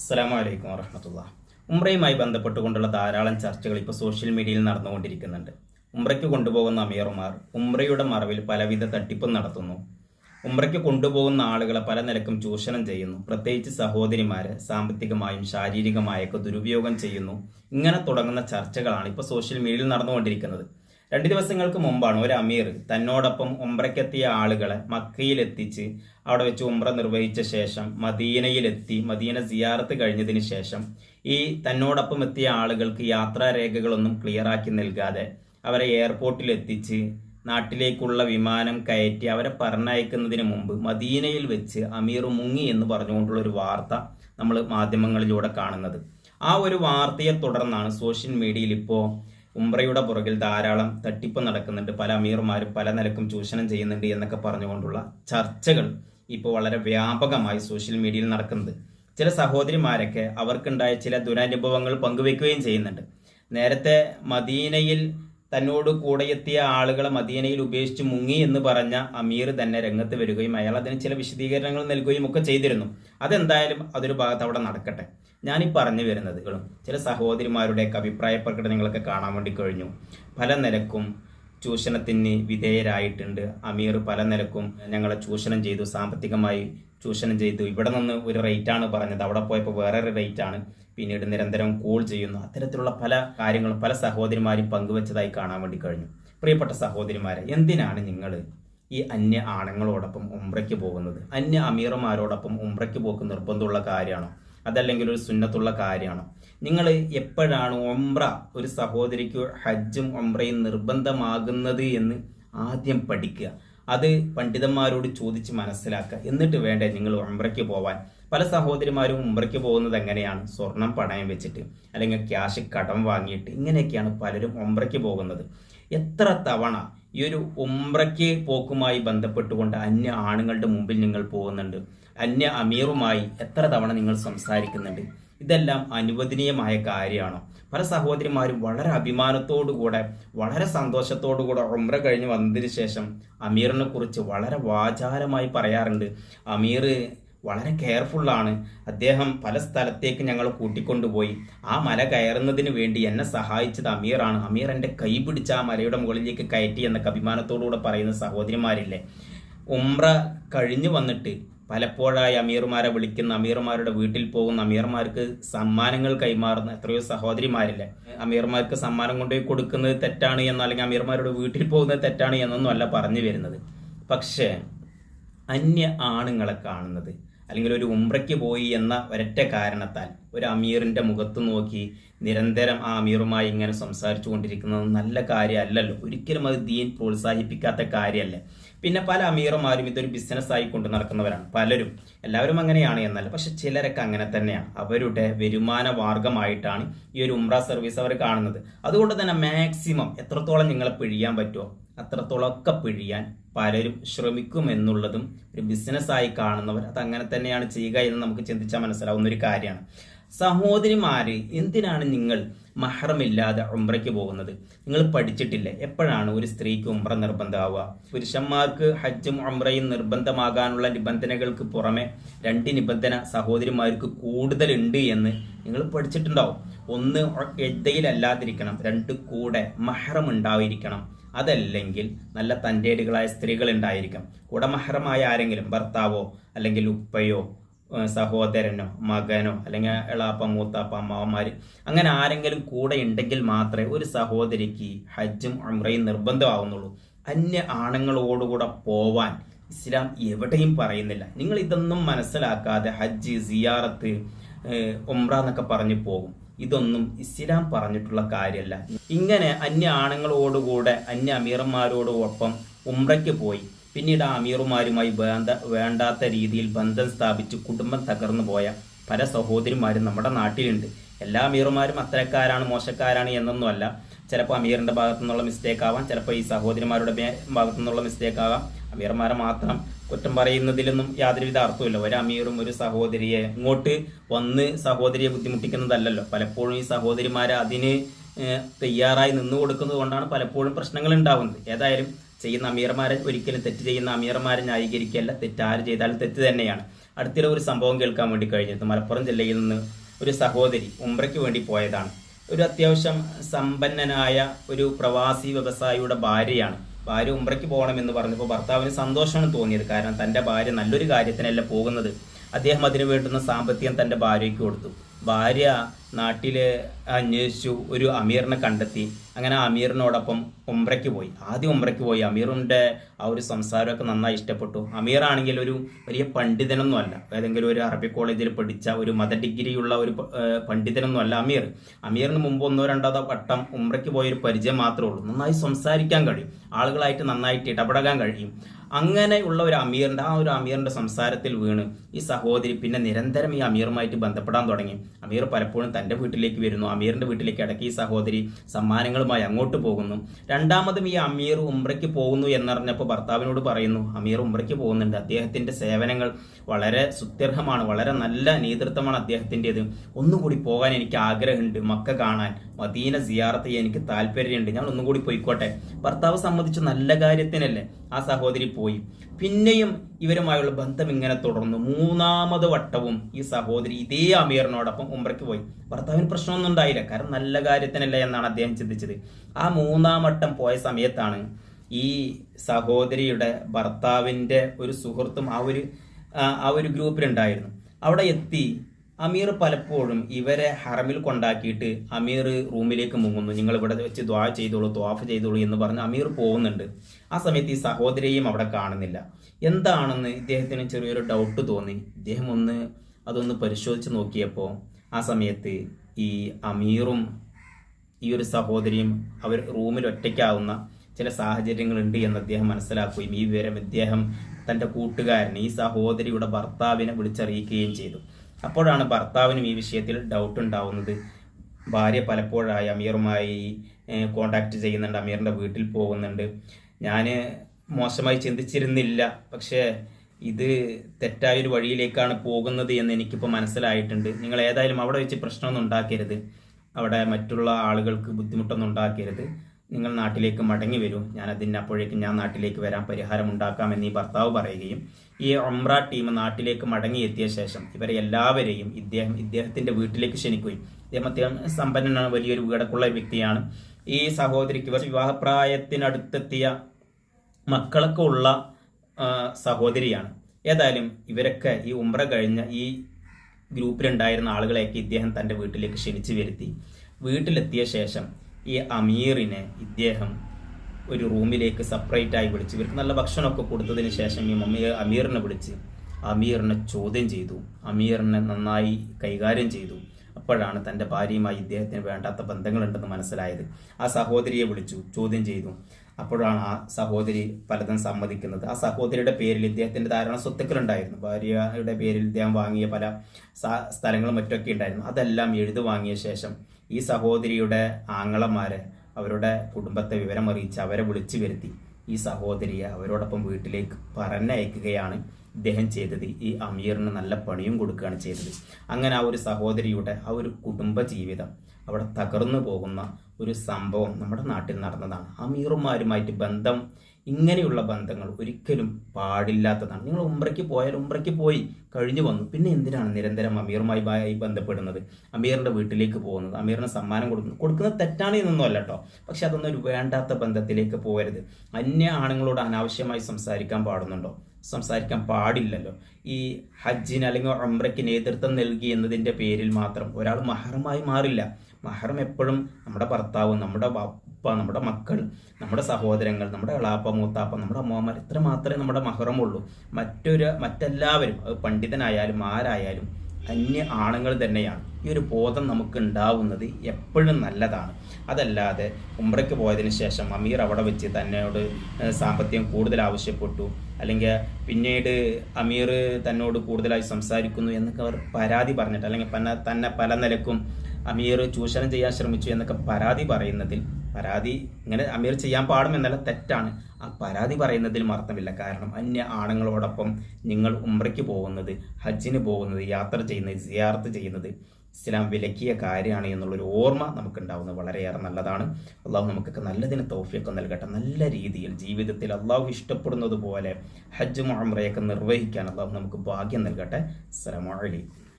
അസ്സലാമു അലൈക്കും വറഹമത്തുള്ള. ഉംറയുമായി ബന്ധപ്പെട്ടുകൊണ്ടുള്ള ധാരാളം ചർച്ചകൾ ഇപ്പോൾ സോഷ്യൽ മീഡിയയിൽ നടന്നുകൊണ്ടിരിക്കുന്നുണ്ട്. ഉംറയ്ക്ക് കൊണ്ടുപോകുന്ന അമീറുമാർ ഉംറയുടെ മറവിൽ പലവിധ തട്ടിപ്പും നടത്തുന്നു. ഉംറയ്ക്ക് കൊണ്ടുപോകുന്ന ആളുകളെ പല നിലക്കും ചൂഷണം ചെയ്യുന്നു. പ്രത്യേകിച്ച് സഹോദരിമാരെ സാമ്പത്തികമായും ശാരീരികമായൊക്കെ ദുരുപയോഗം ചെയ്യുന്നു. ഇങ്ങനെ തുടങ്ങുന്ന ചർച്ചകളാണ് ഇപ്പോൾ സോഷ്യൽ മീഡിയയിൽ നടന്നുകൊണ്ടിരിക്കുന്നത്. രണ്ട് ദിവസങ്ങൾക്ക് മുമ്പാണ് ഒരു അമീർ തന്നോടൊപ്പം ഉംറയ്ക്കെത്തിയ ആളുകളെ മക്കയിലെത്തിച്ച് അവിടെ വെച്ച് ഉംറ നിർവഹിച്ച ശേഷം മദീനയിലെത്തി മദീന സിയാറത്ത് കഴിഞ്ഞതിന് ശേഷം ഈ തന്നോടൊപ്പം എത്തിയ ആളുകൾക്ക് യാത്രാരേഖകളൊന്നും ക്ലിയറാക്കി നൽകാതെ അവരെ എയർപോർട്ടിൽ എത്തിച്ച് നാട്ടിലേക്കുള്ള വിമാനം കയറ്റി അവരെ പറഞ്ഞയക്കുന്നതിന് മുമ്പ് മദീനയിൽ വെച്ച് അമീർ മുങ്ങി എന്ന് പറഞ്ഞുകൊണ്ടുള്ള ഒരു വാർത്ത നമ്മൾ മാധ്യമങ്ങളിലൂടെ കാണുന്നത്. ആ ഒരു വാർത്തയെ തുടർന്നാണ് സോഷ്യൽ മീഡിയയിൽ ഇപ്പോൾ ഉംറയുടെ പുറകിൽ ധാരാളം തട്ടിപ്പ് നടക്കുന്നുണ്ട്. പല അമീർമാരും പല നിലക്കും ചൂഷണം ചെയ്യുന്നുണ്ട് എന്നൊക്കെ പറഞ്ഞുകൊണ്ടുള്ള ചർച്ചകൾ ഇപ്പോൾ വളരെ വ്യാപകമായി സോഷ്യൽ മീഡിയയിൽ നടക്കുന്നത് ചില സഹോദരിമാരൊക്കെ അവർക്കുണ്ടായ ചില ദുരനുഭവങ്ങൾ പങ്കുവെക്കുകയും ചെയ്യുന്നുണ്ട്. നേരത്തെ മദീനയിൽ തന്നോട് കൂടെ എത്തിയ ആളുകളെ മദീനയിൽ ഉപേക്ഷിച്ച് മുങ്ങി എന്ന് പറഞ്ഞ അമീർ തന്നെ രംഗത്ത് വരികയും അയാൾ അതിന് ചില വിശദീകരണങ്ങൾ നൽകുകയും ഒക്കെ ചെയ്തിരുന്നു. അതെന്തായാലും അതൊരു ഭാഗത്ത് അവിടെ നടക്കട്ടെ. ഞാനീ പറഞ്ഞു വരുന്നത് ചില സഹോദരിമാരുടെയൊക്കെ അഭിപ്രായ പ്രകടനങ്ങളൊക്കെ കാണാൻ വേണ്ടി കഴിഞ്ഞു. പല നിലക്കും ചൂഷണത്തിന് വിധേയരായിട്ടുണ്ട്. അമീർ പല നിലക്കും ഞങ്ങളെ ചൂഷണം ചെയ്തു സാമ്പത്തികമായി ചൂഷണം ചെയ്തു. ഇവിടെ നിന്ന് ഒരു റേറ്റ് ആണ് പറഞ്ഞത്. അവിടെ പോയപ്പോൾ വേറൊരു റേറ്റ് ആണ്. പിന്നീട് നിരന്തരം കോൾ ചെയ്യുന്നു. അത്തരത്തിലുള്ള പല കാര്യങ്ങളും പല സഹോദരിമാരും പങ്കുവച്ചതായി കാണാൻ വേണ്ടി കഴിഞ്ഞു. പ്രിയപ്പെട്ട സഹോദരിമാരെ എന്തിനാണ് നിങ്ങൾ ഈ അന്യ ആണുങ്ങളോടൊപ്പം ഉംറയ്ക്ക് പോകുന്നത്? അന്യ അമീറന്മാരോടൊപ്പം ഉംറയ്ക്ക് പോക്ക് നിർബന്ധമുള്ള കാര്യമാണോ? അതല്ലെങ്കിൽ ഒരു സുന്നത്തുള്ള കാര്യമാണോ? നിങ്ങൾ എപ്പോഴാണ് ഒമ്ര ഒരു സഹോദരിക്ക് ഹജ്ജും ഒമ്രയും നിർബന്ധമാകുന്നത് എന്ന് ആദ്യം പഠിക്കുക. അത് പണ്ഡിതന്മാരോട് ചോദിച്ച് മനസ്സിലാക്കുക. എന്നിട്ട് വേണ്ടേ നിങ്ങൾ ഒമ്രയ്ക്ക് പോവാൻ? പല സഹോദരിമാരും ഉമ്രയ്ക്ക് പോകുന്നത് എങ്ങനെയാണ്? സ്വർണം പണയം വെച്ചിട്ട് അല്ലെങ്കിൽ ക്യാഷ് കടം വാങ്ങിയിട്ട് ഇങ്ങനെയൊക്കെയാണ് പലരും ഉമ്രയ്ക്ക് പോകുന്നത്. എത്ര തവണ ഈ ഒരു ഉംറയ്ക്ക് പോക്കുമായി ബന്ധപ്പെട്ടുകൊണ്ട് അന്യ ആണുങ്ങളുടെ മുമ്പിൽ നിങ്ങൾ പോകുന്നുണ്ട്? അന്യ അമീറുമായി എത്ര തവണ നിങ്ങൾ സംസാരിക്കുന്നുണ്ട്? ഇതെല്ലാം അനുവദനീയമായ കാര്യമാണോ? പല സഹോദരിമാരും വളരെ അഭിമാനത്തോടുകൂടെ വളരെ സന്തോഷത്തോടുകൂടെ ഉംറ കഴിഞ്ഞ് വന്നതിന് ശേഷം അമീറിനെ കുറിച്ച് വളരെ വാചാരമായി പറയാറുണ്ട്. അമീർ വളരെ കെയർഫുള്ളാണ് അദ്ദേഹം പല സ്ഥലത്തേക്ക് ഞങ്ങൾ കൂട്ടിക്കൊണ്ടുപോയി. ആ മല കയറുന്നതിന് വേണ്ടി എന്നെ സഹായിച്ചത് അമീറാണ്. അമീർ എന്റെ കൈ പിടിച്ച് ആ മലയുടെ മുകളിലേക്ക് കയറ്റി എന്നൊക്കെ അഭിമാനത്തോടുകൂടെ പറയുന്ന സഹോദരിമാരില്ലേ. ഉംറ കഴിഞ്ഞു വന്നിട്ട് പലപ്പോഴായി അമീർമാരെ വിളിക്കുന്ന അമീർമാരുടെ വീട്ടിൽ പോകുന്ന അമീർമാർക്ക് സമ്മാനങ്ങൾ കൈമാറുന്ന എത്രയോ സഹോദരിമാരില്ലേ. അമീർമാർക്ക് സമ്മാനം കൊണ്ടുപോയി കൊടുക്കുന്നത് തെറ്റാണ് എന്നോ അല്ലെങ്കിൽ അമീർമാരുടെ വീട്ടിൽ പോകുന്നത് തെറ്റാണ് എന്നൊന്നും അല്ല പറഞ്ഞു വരുന്നത്. പക്ഷേ അന്യ ആണുങ്ങളെ കാണുന്നത് അല്ലെങ്കിൽ ഒരു ഉംറയ്ക്ക് പോയി എന്ന ഒരൊറ്റ കാരണത്താൽ ഒരു അമീറിന്റെ മുഖത്ത് നോക്കി നിരന്തരം ആ അമീറുമായി ഇങ്ങനെ സംസാരിച്ചു കൊണ്ടിരിക്കുന്നത് നല്ല കാര്യമല്ലല്ലോ. ഒരിക്കലും അത് ദീൻ പ്രോത്സാഹിപ്പിക്കാത്ത കാര്യമല്ലേ. പിന്നെ പല അമീറുമാരും ഇതൊരു ബിസിനസ്സായി കൊണ്ട് നടക്കുന്നവരാണ്. പലരും എല്ലാവരും അങ്ങനെയാണ് എന്നല്ല പക്ഷെ ചിലരൊക്കെ അങ്ങനെ തന്നെയാണ്. അവരുടെ വരുമാന മാർഗമായിട്ടാണ് ഈ ഒരു ഉംറ സർവീസ് അവർ കാണുന്നത്. അതുകൊണ്ട് തന്നെ മാക്സിമം എത്രത്തോളം നിങ്ങളെ പിഴിയാൻ പറ്റുമോ അത്രത്തോളമൊക്കെ പിഴിയാൻ പലരും ശ്രമിക്കുമെന്നുള്ളതും ഒരു ബിസിനസ്സായി കാണുന്നവർ അത് അങ്ങനെ തന്നെയാണ് ചെയ്യുക എന്ന് നമുക്ക് ചിന്തിച്ചാൽ മനസ്സിലാവുന്ന ഒരു കാര്യമാണ് സഹോദരിമാര് എന്തിനാണ് നിങ്ങൾ മഹറമില്ലാതെ ഉംറയ്ക്ക് പോകുന്നത് നിങ്ങൾ പഠിച്ചിട്ടില്ലേ എപ്പോഴാണ് ഒരു സ്ത്രീക്ക് ഉംറ നിർബന്ധമാവുക പുരുഷന്മാർക്ക് ഹജ്ജും ഉംറയും നിർബന്ധമാകാനുള്ള നിബന്ധനകൾക്ക് പുറമെ രണ്ട് നിബന്ധന സഹോദരിമാർക്ക് കൂടുതലുണ്ട് എന്ന് നിങ്ങൾ പഠിച്ചിട്ടുണ്ടാവും ഒന്ന് എദ്ദയിലല്ലാതിരിക്കണം രണ്ട് കൂടെ മഹറം ഉണ്ടായിരിക്കണം അതല്ലെങ്കിൽ നല്ല തന്റേടുകളായ സ്ത്രീകൾ ഉണ്ടായിരിക്കാം കൂടെ മഹറമായ ആരെങ്കിലും ഭർത്താവോ അല്ലെങ്കിൽ ഉപ്പയോ സഹോദരനോ മകനോ അല്ലെങ്കിൽ എളാപ്പ മൂത്താപ്പ അമ്മാവന്മാർ അങ്ങനെ ആരെങ്കിലും കൂടെ ഉണ്ടെങ്കിൽ മാത്രമേ ഒരു സഹോദരിക്ക് ഹജ്ജും ഉംറയും നിർബന്ധമാവുന്നുള്ളൂ. അന്യ ആണുങ്ങളോടുകൂടെ പോവാൻ ഇസ്ലാം എവിടെയും പറയുന്നില്ല. നിങ്ങൾ ഇതൊന്നും മനസ്സിലാക്കാതെ ഹജ്ജ് സിയാറത്ത് ഒമ്ര എന്നൊക്കെ പറഞ്ഞു പോകും. ഇതൊന്നും ഇസ്ലാം പറഞ്ഞിട്ടുള്ള കാര്യമല്ല ഇങ്ങനെ അന്യ ആണുങ്ങളോടുകൂടെ അന്യ അമീറന്മാരോടൊപ്പം ഉംറയ്ക്ക് പോയി. പിന്നീട് ആ അമീറുമാരുമായി വേണ്ട വേണ്ടാത്ത രീതിയിൽ ബന്ധം സ്ഥാപിച്ച് കുടുംബം തകർന്നു പോയ പല സഹോദരിമാരും നമ്മുടെ നാട്ടിലുണ്ട്. എല്ലാ അമീറുമാരും അത്തരക്കാരാണ് മോശക്കാരാണ് എന്നൊന്നുമല്ല. ചിലപ്പോൾ അമീറിന്റെ ഭാഗത്തു നിന്നുള്ള മിസ്റ്റേക്ക് ആവാം ചിലപ്പോൾ ഈ സഹോദരിമാരുടെ ഭാഗത്തു നിന്നുള്ള മിസ്റ്റേക്ക് ആവാം. അമീർമാരെ മാത്രം കുറ്റം പറയുന്നതിലൊന്നും യാതൊരുവിധ അർത്ഥമില്ല ഒരു അമീറും ഒരു സഹോദരിയെ ഇങ്ങോട്ട് വന്ന് സഹോദരിയെ ബുദ്ധിമുട്ടിക്കുന്നതല്ലല്ലോ. പലപ്പോഴും ഈ സഹോദരിമാരെ അതിന് തയ്യാറായി നിന്നു കൊടുക്കുന്നത് കൊണ്ടാണ് പലപ്പോഴും പ്രശ്നങ്ങൾ ഉണ്ടാവുന്നത്. ഏതായാലും ചെയ്യുന്ന അമീർമാരെ ഒരിക്കലും തെറ്റ് ചെയ്യുന്ന അമീർമാരെ ന്യായീകരിക്കല്ല തെറ്റാര് ചെയ്താലും തെറ്റ് തന്നെയാണ്. അടുത്തിടെ ഒരു സംഭവം കേൾക്കാൻ വേണ്ടി കഴിഞ്ഞിരുന്നു. മലപ്പുറം ജില്ലയിൽ നിന്ന് ഒരു സഹോദരി ഉംറയ്ക്ക് വേണ്ടി പോയതാണ്. ഒരു അത്യാവശ്യം സമ്പന്നനായ ഒരു പ്രവാസി വ്യവസായിയുടെ ഭാര്യയാണ്. ഭാര്യ ഉംറയ്ക്ക് പോകണമെന്ന് പറഞ്ഞപ്പോൾ ഭർത്താവിന് സന്തോഷമാണ് തോന്നിയത്. കാരണം തന്റെ ഭാര്യ നല്ലൊരു കാര്യത്തിനല്ല പോകുന്നത്. അദ്ദേഹം അതിന് വേണ്ടുന്ന സാമ്പത്തികം തന്റെ ഭാര്യയ്ക്ക് കൊടുത്തു. ഭാര്യ നാട്ടിൽ അന്വേഷിച്ചു ഒരു അമീറിനെ കണ്ടെത്തി. അങ്ങനെ അമീറിനോടൊപ്പം ഉംറയ്ക്ക് പോയി. ആദ്യം ഉംറയ്ക്ക് പോയി. അമീറിന്റെ ആ ഒരു സംസാരമൊക്കെ നന്നായി ഇഷ്ടപ്പെട്ടു. അമീറാണെങ്കിൽ ഒരു വലിയ പണ്ഡിതനൊന്നും അല്ല. ഏതെങ്കിലും ഒരു അറബി കോളേജിൽ പഠിച്ച ഒരു മത ഡിഗ്രിയുള്ള ഒരു പണ്ഡിതനൊന്നുമല്ല അമീർ. അമീറിന് മുമ്പ് ഒന്നോ രണ്ടോ വട്ടം ഉംറയ്ക്ക് പോയൊരു പരിചയം മാത്രമേ ഉള്ളൂ. നന്നായി സംസാരിക്കാൻ കഴിയും. ആളുകളായിട്ട് നന്നായിട്ട് ഇടപെടാൻ കഴിയും. അങ്ങനെയുള്ള ഒരു അമീറിന്റെ ആ ഒരു അമീറിന്റെ സംസാരത്തിൽ വീണ് ഈ സഹോദരി പിന്നെ നിരന്തരം ഈ അമീറുമായിട്ട് ബന്ധപ്പെടാൻ തുടങ്ങി. അമീർ പലപ്പോഴും തന്റെ വീട്ടിലേക്ക് വരുന്നു. അമീറിന്റെ വീട്ടിലേക്ക് ഇടയ്ക്ക് ഈ സഹോദരി സമ്മാനങ്ങളുമായി അങ്ങോട്ട് പോകുന്നു. രണ്ടാമതും ഈ അമീർ ഉംറയ്ക്ക് പോകുന്നു എന്നറിഞ്ഞപ്പോൾ ഭർത്താവിനോട് പറയുന്നു അമീർ ഉംറയ്ക്ക് പോകുന്നുണ്ട്. അദ്ദേഹത്തിന്റെ സേവനങ്ങൾ വളരെ സുത്യർഹമാണ്. വളരെ നല്ല നേതൃത്വമാണ് അദ്ദേഹത്തിന്റെത് ഒന്നുകൂടി പോകാൻ എനിക്ക് ആഗ്രഹമുണ്ട്. മക്ക കാണാൻ. മദീന സിയാറത്ത് ചെയ്യാൻ എനിക്ക് താല്പര്യമുണ്ട്. ഞാൻ ഒന്നുകൂടി പോയിക്കോട്ടെ. ഭർത്താവ് സംബന്ധിച്ച് നല്ല കാര്യത്തിനല്ലേ ആ സഹോദരി പോയി. പിന്നെയും ഇവരുമായുള്ള ബന്ധം ഇങ്ങനെ തുടർന്നു. മൂന്നാമത് വട്ടവും ഈ സഹോദരി ഇതേ അമീറിനോടൊപ്പം ഉമ്രയ്ക്ക് പോയി. ഭർത്താവിന് പ്രശ്നമൊന്നും ഉണ്ടായില്ല. കാരണം നല്ല കാര്യത്തിനല്ല എന്നാണ് അദ്ദേഹം ചിന്തിച്ചത്. ആ മൂന്നാം വട്ടം പോയ സമയത്താണ് ഈ സഹോദരിയുടെ ഭർത്താവിന്റെ ഒരു സുഹൃത്തും ആ ഒരു ആ ഒരു ഗ്രൂപ്പിലുണ്ടായിരുന്നു. അവിടെ എത്തി അമീർ പലപ്പോഴും ഇവരെ ഹറമിൽ കൊണ്ടാക്കിയിട്ട് അമീർ റൂമിലേക്ക് മുങ്ങുന്നു. നിങ്ങൾ ഇവിടെ വെച്ച് ദ്വാ ചെയ്തോളൂ ദ്വാഫ് ചെയ്തോളൂ എന്ന് പറഞ്ഞ് അമീർ പോകുന്നുണ്ട്. ആ സമയത്ത് ഈ സഹോദരിയെയും അവിടെ കാണുന്നില്ല. എന്താണെന്ന് ഇദ്ദേഹത്തിന് ചെറിയൊരു ഡൗട്ട് തോന്നി. ഇദ്ദേഹം ഒന്ന് അതൊന്ന് പരിശോധിച്ച് നോക്കിയപ്പോൾ ആ സമയത്ത് ഈ അമീറും ഈ ഒരു സഹോദരിയും അവർ റൂമിൽ ഒറ്റയ്ക്കാവുന്ന ചില സാഹചര്യങ്ങളുണ്ട് എന്ന് അദ്ദേഹം മനസ്സിലാക്കുകയും ഈ വിവരം അദ്ദേഹം തന്റെ കൂട്ടുകാരൻ ഈ സഹോദരിയുടെ ഭർത്താവിനെ വിളിച്ചറിയിക്കുകയും ചെയ്തു. അപ്പോഴാണ് ഭർത്താവിനും ഈ വിഷയത്തിൽ ഡൗട്ട് ഉണ്ടാവുന്നത്. ഭാര്യ പലപ്പോഴായി അമീറുമായി കോണ്ടാക്ട് ചെയ്യുന്നുണ്ട് അമീറിന്റെ വീട്ടിൽ പോകുന്നുണ്ട്. ഞാൻ മോശമായി ചിന്തിച്ചിരുന്നില്ല. പക്ഷേ ഇത് തെറ്റായൊരു വഴിയിലേക്കാണ് പോകുന്നത് എന്ന് എനിക്കിപ്പോൾ മനസ്സിലായിട്ടുണ്ട്. നിങ്ങൾ ഏതായാലും അവിടെ വെച്ച് പ്രശ്നമൊന്നും ഉണ്ടാക്കരുത്. അവിടെ മറ്റുള്ള ആളുകൾക്ക് ബുദ്ധിമുട്ടൊന്നും ഉണ്ടാക്കരുത്. നിങ്ങൾ നാട്ടിലേക്ക് മടങ്ങി വരൂ. ഞാൻ അതിന് അപ്പോഴേക്കും ഞാൻ നാട്ടിലേക്ക് വരാൻ പരിഹാരം ഉണ്ടാക്കാമെന്ന് ഈ ഭർത്താവ് പറയുകയും ഈ ഒമ്ര ടീം നാട്ടിലേക്ക് മടങ്ങിയെത്തിയ ശേഷം ഇവരെ എല്ലാവരെയും ഇദ്ദേഹം ഇദ്ദേഹത്തിന്റെ വീട്ടിലേക്ക് ക്ഷണിക്കുകയും ഇദ്ദേഹം അദ്ദേഹം സമ്പന്നനാണ് വലിയൊരു വീടക്കുള്ള വ്യക്തിയാണ്. ഈ സഹോദരിക്ക് ഇവർ വിവാഹപ്രായത്തിനടുത്തെത്തിയ മക്കളൊക്കെ ഉള്ള സഹോദരിയാണ്. ഏതായാലും ഇവരൊക്കെ ഈ ഉമ്ര കഴിഞ്ഞ ഈ ഗ്രൂപ്പിലുണ്ടായിരുന്ന ആളുകളെയൊക്കെ ഇദ്ദേഹം തന്റെ വീട്ടിലേക്ക് ക്ഷണിച്ചു വരുത്തി. വീട്ടിലെത്തിയ ശേഷം ഈ അമീറിനെ ഇദ്ദേഹം ഒരു റൂമിലേക്ക് സെപ്പറേറ്റ് ആയി വിളിച്ചു. ഇവർക്ക് നല്ല ഭക്ഷണമൊക്കെ കൊടുത്തതിന് ശേഷം ഈ മമ്മി അമീറിനെ വിളിച്ച് അമീറിനെ ചോദ്യം ചെയ്തു. അമീറിനെ നന്നായി കൈകാര്യം ചെയ്തു. അപ്പോഴാണ് തന്റെ ഭാര്യയുമായി ഇദ്ദേഹത്തിന് വേണ്ടാത്ത ബന്ധങ്ങളുണ്ടെന്ന് മനസ്സിലായത്. ആ സഹോദരിയെ വിളിച്ചു ചോദ്യം ചെയ്തു. അപ്പോഴാണ് ആ സഹോദരി പലതും സമ്മതിക്കുന്നത്. ആ സഹോദരിയുടെ പേരിൽ ഇദ്ദേഹത്തിന്റെ ധാരാളം സ്വത്തുക്കളുണ്ടായിരുന്നു. ഭാര്യയുടെ പേരിൽ ഇദ്ദേഹം വാങ്ങിയ പല സ്ഥലങ്ങളും മറ്റൊക്കെ ഉണ്ടായിരുന്നു. അതെല്ലാം എഴുതു വാങ്ങിയ ശേഷം ഈ സഹോദരിയുടെ ആങ്ങളമാരെ അവരുടെ കുടുംബത്തെ വിവരം അറിയിച്ച് അവരെ വിളിച്ചു വരുത്തി. ഈ സഹോദരിയെ അവരോടൊപ്പം വീട്ടിലേക്ക് പറഞ്ഞയക്കുകയാണ് ഇദ്ദേഹം ചെയ്തത്. ഈ അമീറിന് നല്ല പണിയും കൊടുക്കുകയാണ് ചെയ്തത്. അങ്ങനെ ആ ഒരു സഹോദരിയുടെ ആ ഒരു കുടുംബ ജീവിതം അവിടെ തകർന്നു പോകുന്ന ഒരു സംഭവം നമ്മുടെ നാട്ടിൽ നടന്നതാണ്. അമീറുമാരുമായിട്ട് ബന്ധം ഇങ്ങനെയുള്ള ബന്ധങ്ങൾ ഒരിക്കലും പാടില്ലാത്തതാണ്. നിങ്ങൾ ഉംറയ്ക്ക് പോയാൽ ഉംറയ്ക്ക് പോയി കഴിഞ്ഞു വന്നു. പിന്നെ എന്തിനാണ് നിരന്തരം അമീറുമായി ബന്ധപ്പെടുന്നത്? അമീറിന്റെ വീട്ടിലേക്ക് പോകുന്നത് അമീറിന് സമ്മാനം കൊടുക്കുന്നത്. കൊടുക്കുന്നത് തെറ്റാണ് എന്നൊന്നും അല്ല കേട്ടോ പക്ഷെ അതൊന്നും ഒരു വേണ്ടാത്ത ബന്ധത്തിലേക്ക് പോകരുത്. അന്യ ആണുങ്ങളോട് അനാവശ്യമായി സംസാരിക്കാൻ പാടുന്നുണ്ടോ? സംസാരിക്കാൻ പാടില്ലല്ലോ. ഈ ഹജ്ജിന് അല്ലെങ്കിൽ ഉംറയ്ക്ക് നേതൃത്വം നൽകി എന്നതിന്റെ പേരിൽ മാത്രം ഒരാൾ മഹറമായി മാറില്ല. മഹറം എപ്പോഴും നമ്മുടെ ഭർത്താവ് നമ്മുടെ ഉപ്പ നമ്മുടെ മക്കൾ നമ്മുടെ സഹോദരങ്ങൾ നമ്മുടെ ഇളാപ്പ മൂത്താപ്പ നമ്മുടെ അമ്മമാർ ഇത്ര മാത്രമേ നമ്മുടെ മഹറമുള്ളൂ. മറ്റൊരു മറ്റെല്ലാവരും അത് പണ്ഡിതനായാലും ആരായാലും അന്യ ആണുങ്ങൾ തന്നെയാണ്. ഈ ഒരു ബോധം നമുക്ക് ഉണ്ടാവുന്നത് എപ്പോഴും നല്ലതാണ്. അതല്ലാതെ ഉംറയ്ക്ക് പോയതിന് ശേഷം അമീർ അവിടെ വെച്ച് തന്നോട് സാമ്പത്തികം കൂടുതൽ ആവശ്യപ്പെട്ടു. അല്ലെങ്കിൽ പിന്നീട് അമീർ തന്നോട് കൂടുതലായി സംസാരിക്കുന്നു എന്നൊക്കെ അവർ പരാതി പറഞ്ഞിട്ട് അല്ലെങ്കിൽ തന്നെ പല നിലക്കും അമീർ ചൂഷണം ചെയ്യാൻ ശ്രമിച്ചു എന്നൊക്കെ പരാതി പറയുന്നതിൽ പരാതി ഇങ്ങനെ അമീർ ചെയ്യാൻ പാടുമെന്നല്ല തെറ്റാണ്. ആ പരാതി പറയുന്നതിൽ അർത്ഥമില്ല കാരണം അന്യ ആണുങ്ങളോടൊപ്പം നിങ്ങൾ ഉംറയ്ക്ക് പോകുന്നത് ഹജ്ജിന് പോകുന്നത് യാത്ര ചെയ്യുന്നത് സിയാർത്ത് ചെയ്യുന്നത് ഇസ്ലാം വിലക്കിയ കാര്യമാണ് എന്നുള്ളൊരു ഓർമ്മ നമുക്കുണ്ടാവുന്നത് വളരെയേറെ നല്ലതാണ്. അള്ളാഹു നമുക്കൊക്കെ നല്ലതിന് തോഫിയൊക്കെ നൽകട്ടെ. നല്ല രീതിയിൽ ജീവിതത്തിൽ അള്ളാഹു ഇഷ്ടപ്പെടുന്നത് പോലെ ഹജ്ജ് മുഹമ്മറയൊക്കെ നിർവഹിക്കാൻ അള്ളാഹു നമുക്ക് ഭാഗ്യം നൽകട്ടെ. അസ്സലാമു അലൈക്കും.